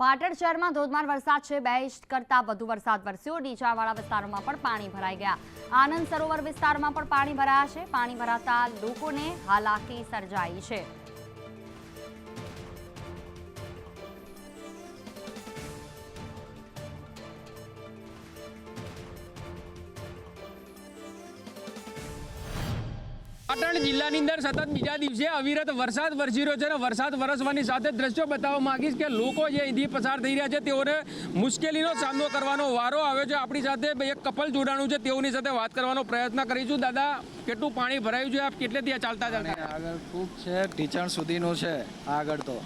પાટણ શહેરમાં ધોધમાર વરસાદ છે. બે ઇંચ કરતાં વધુ વરસાદ વરસ્યો. નીચાણવાળા વિસ્તારોમાં પણ પાણી ભરાઈ ગયા. આનંદ સરોવર વિસ્તારમાં પણ પાણી ભરાયા છે. પાણી ભરાતા લોકોને હાલાકી સર્જાઈ છે. પાટણ જિલ્લાની અંદર સતત બીજા દિવસે અવિરત વરસાદ વરસી રહ્યો છે અને વરસાદ વરસવાની સાથે દ્રશ્યો બતાવવા માંગીશ કે લોકો જે અહીંથી પસાર થઈ રહ્યા છે તેઓને મુશ્કેલીનો સામનો કરવાનો વારો આવ્યો છે. આપણી સાથે એક કપલ જોડાણું છે તેઓની સાથે વાત કરવાનો પ્રયત્ન કરીશું. દાદા કેટલું પાણી ભરાયું છે? આપ કેટલે ત્યાં ચાલતા ચાલતા આગળ ખૂબ છે ઢીચણ સુધીનું છે આગળ તો.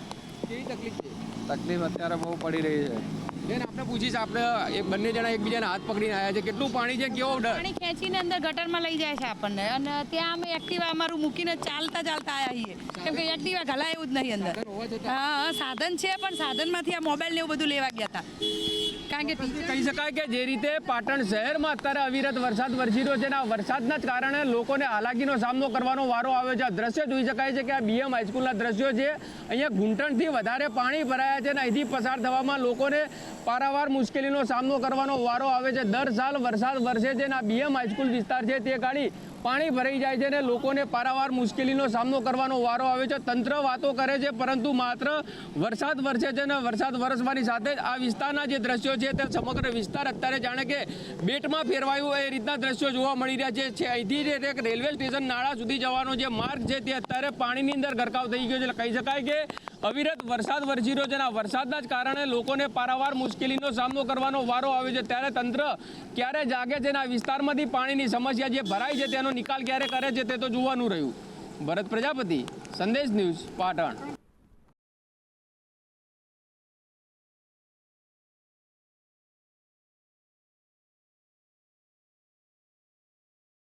કેવી તકલીફ છે? તકલીફ અત્યારે બહુ પડી રહી છે. બેન આપણે પૂછીશ આપણે એક બંને જણા એકબીજાના હાથ પકડીને આવ્યા છે. કેટલું પાણી છે? કેવો ડર? પાણી ખેંચીને અંદર ગટરમાં લઈ જાય છે આપણને. અને ત્યાં અમે એક્ટિવા અમારું મૂકીને ચાલતા ચાલતા આવ્યા છીએ. કેમ કે એક્ટિવા ઘલાય એવું જ નહીં અંદર. હા હા સાધન છે પણ સાધનમાંથી આ મોબાઈલ ને એવું બધું લેવા ગયા હતા. કારણ કહી શકાય કે જે રીતે પાટણ શહેરમાં અત્યારે અવિરત વરસાદ વરસી રહ્યો છે અને આ વરસાદના જ કારણે લોકોને હાલાકીનો સામનો કરવાનો વારો આવ્યો છે. આ દ્રશ્ય જોઈ શકાય છે કે આ બીએમ હાઈસ્કૂલના દ્રશ્યો છે. અહીંયા ઘૂંટણથી વધારે પાણી ભરાયા છે અને અહીંથી પસાર થવામાં લોકોને પારાવાર મુશ્કેલીનો સામનો કરવાનો વારો આવે છે. દર સાલ વરસાદ વરસે છે અને આ બીએમ હાઈસ્કૂલ વિસ્તાર છે તે ગાડી પાણી ભરાઈ જાય છે અને લોકોને પારાવાર મુશ્કેલીનો સામનો કરવાનો વારો આવે છે. તંત્ર વાતો કરે છે, પરંતુ માત્ર વરસાદ વરસે છે અને વરસાદ વરસવાની સાથે જ આ વિસ્તારના જે દ્રશ્યો છે તે સમગ્ર વિસ્તાર અત્યારે જાણે કે બેટમાં ફેરવાયું એ રીતના દ્રશ્યો જોવા મળી રહ્યા છે. અહીંથી એક રેલવે સ્ટેશન નાળા સુધી જવાનો જે માર્ગ છે તે અત્યારે પાણીની અંદર ગરકાવ થઈ ગયો છે. કહી શકાય કે અવિરત વરસાદ વરસી રહ્યો છે અને આ વરસાદના જ કારણે લોકોને પારાવાર મુશ્કેલીનો સામનો કરવાનો વારો આવ્યો છે. ત્યારે તંત્ર ક્યારે જાગે છે અને આ વિસ્તારમાંથી પાણીની સમસ્યા જે ભરાય છે તેનો નિકાલ ક્યારે કરે છે તે તો જોવાનું રહ્યું. ભરત પ્રજાપતિ, સંદેશ ન્યૂઝ પાટણ.